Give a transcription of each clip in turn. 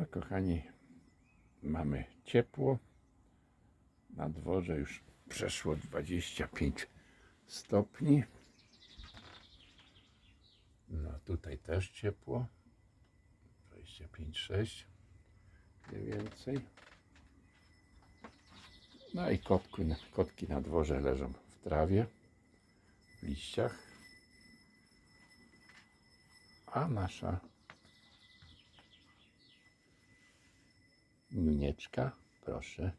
No, kochani, mamy ciepło. Na dworze już przeszło 25 stopni. No, tutaj też ciepło. 25-6 mniej więcej. No i kotku, kotki na dworze leżą w trawie, w liściach. A nasza Minieczka, proszę,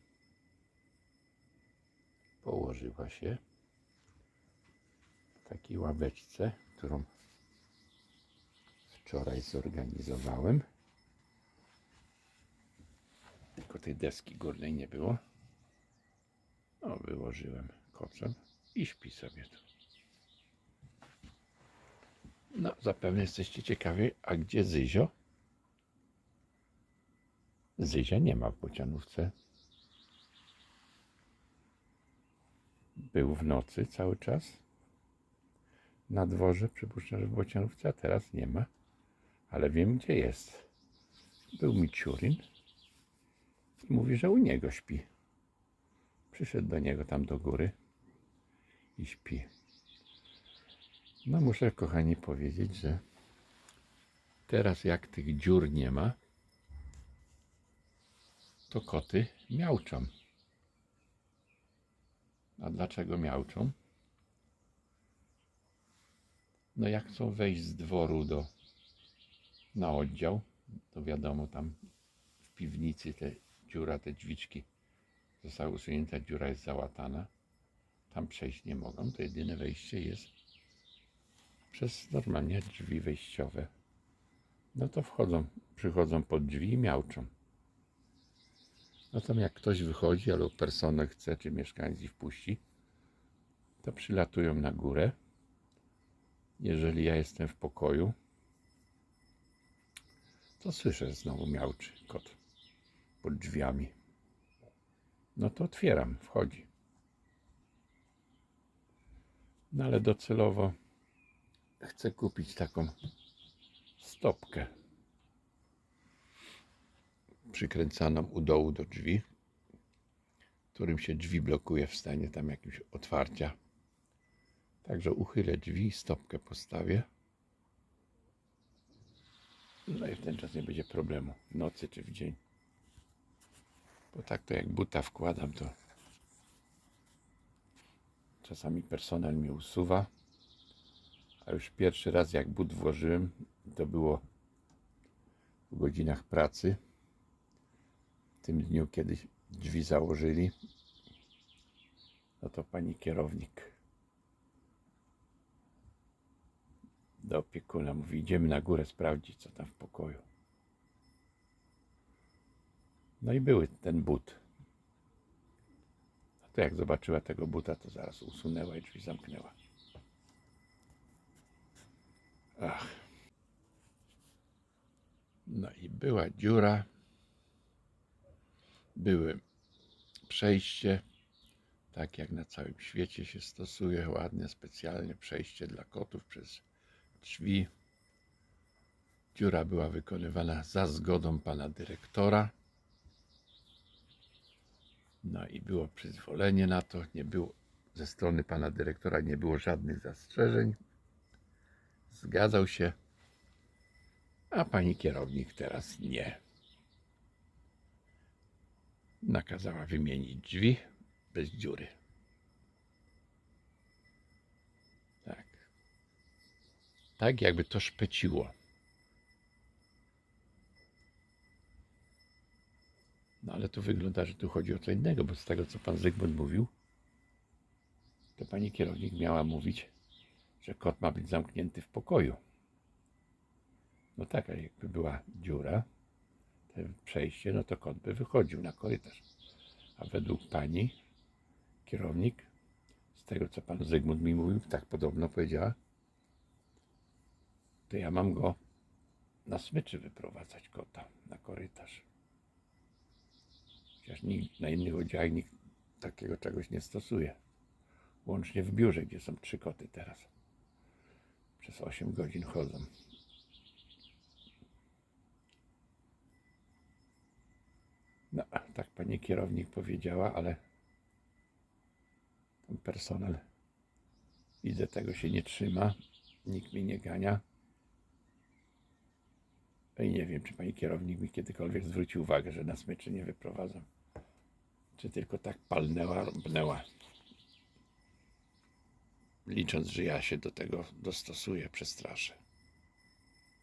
położyła się w takiej ławeczce, którą wczoraj zorganizowałem. Tylko tej deski górnej nie było. No, wyłożyłem kocem i śpi sobie tu. No, zapewne jesteście ciekawi, a gdzie Zyzio? Zyzia nie ma w bocianówce. Był w nocy cały czas. Na dworze, przypuszczam, że w bocianówce, a teraz nie ma. Ale wiem, gdzie jest. Był Miciurin i mówi, że u niego śpi. Przyszedł do niego tam do góry i śpi. No muszę, kochani, powiedzieć, że teraz jak tych dziur nie ma, to koty miauczą. A dlaczego miauczą? No jak chcą wejść z dworu do, na oddział, to wiadomo, tam w piwnicy te dziura, te drzwiczki zostały usunięte, dziura jest załatana. Tam przejść nie mogą, to jedyne wejście jest przez normalnie drzwi wejściowe. No to wchodzą, przychodzą pod drzwi i miauczą. No tam jak ktoś wychodzi, albo personel chce, czy mieszkaniec ich wpuści, to przylatują na górę. Jeżeli ja jestem w pokoju, to słyszę znowu miałczy kot pod drzwiami. No to otwieram, wchodzi. No ale docelowo chcę kupić taką stopkę przykręcaną u dołu do drzwi, którym się drzwi blokuje w stanie tam jakimś otwarcia. Także uchylę drzwi, stopkę postawię. No i w ten czas nie będzie problemu w nocy czy w dzień. Bo tak to jak buta wkładam, to czasami personel mi usuwa. A już pierwszy raz jak but włożyłem, to było w godzinach pracy w tym dniu, kiedy drzwi założyli, no to pani kierownik do opiekuna mówi, idziemy na górę sprawdzić, co tam w pokoju. No i były ten but. A to jak zobaczyła tego buta, to zaraz usunęła i drzwi zamknęła. Ach. No i była dziura były przejście, tak jak na całym świecie się stosuje, ładne, specjalnie przejście dla kotów przez drzwi. Dziura była wykonywana za zgodą pana dyrektora. No i było przyzwolenie na to, nie było ze strony pana dyrektora nie było żadnych zastrzeżeń. Zgadzał się, a pani kierownik teraz nie nakazała wymienić drzwi bez dziury. Tak. Tak, jakby to szpeciło. No ale tu wygląda, że tu chodzi o co innego, bo z tego, co pan Zygmunt mówił, to pani kierownik miała mówić, że kot ma być zamknięty w pokoju. No tak, jakby była dziura, przejście, no to kot by wychodził na korytarz. A według pani kierownik, z tego co pan Zygmunt mi mówił, tak podobno powiedziała, to ja mam go na smyczy wyprowadzać kota na korytarz. Chociaż nikt na innych oddziałach nikt takiego czegoś nie stosuje. Łącznie w biurze, gdzie są trzy koty teraz. Przez 8 godzin chodzą. Kierownik powiedziała, ale ten personel widzę tego się nie trzyma, nikt mnie nie gania. No I nie wiem, czy pani kierownik mi kiedykolwiek zwróci uwagę, że na smyczy nie wyprowadzam. Czy tylko tak palnęła, rąbnęła. Licząc, że ja się do tego dostosuję, przestraszę.